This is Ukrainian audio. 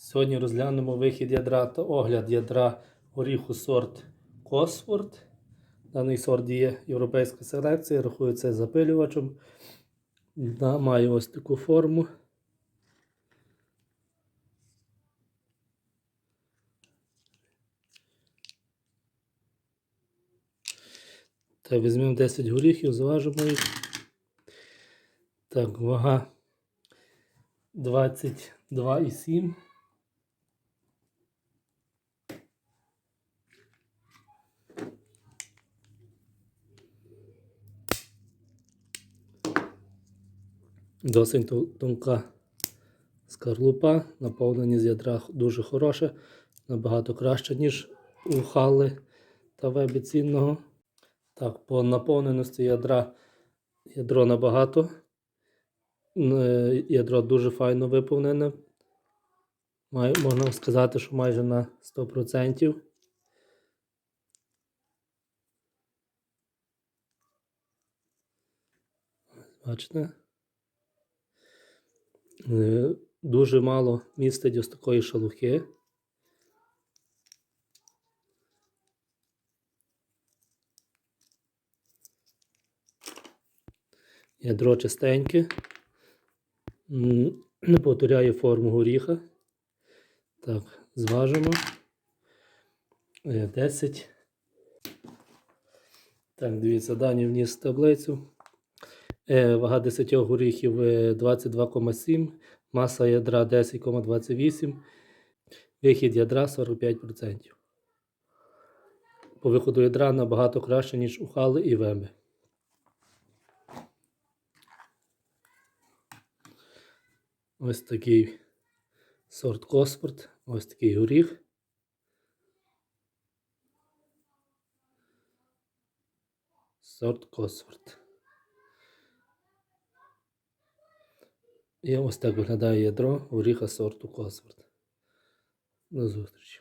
Сьогодні розглянемо вихід ядра та огляд ядра горіху сорт Косфорд. Даний сорт є європейська селекція, рахується запилювачем. Да, має ось таку форму. Так, візьмемо 10 горіхів, зважимо їх. Так, вага 22,7. Досить тон- тонка скорлупа, наповненість ядра дуже хороше, набагато краще, ніж у хали та вебі цінного. Так, по наповненості ядра ядро набагато. Е, Ядро дуже файно виповнене. Можна сказати, що майже на 100%. Бачите? Е, Дуже мало містить ось такої шелухи. Ядро чистеньке. Не повторяє форму горіха. Так, зважимо. Е, 10. Так, дивіться, дані вніс в таблицю. Е, Вага 10 горіхів е, 22,7, маса ядра 10,28, вихід ядра 45%. По виходу ядра набагато краще, ніж у хали і веби. Ось такий сорт Коспорт, ось такий горіх. Сорт Косфорд. І ось так виглядає ядро горіха сорту Косфорд. До зустрічі.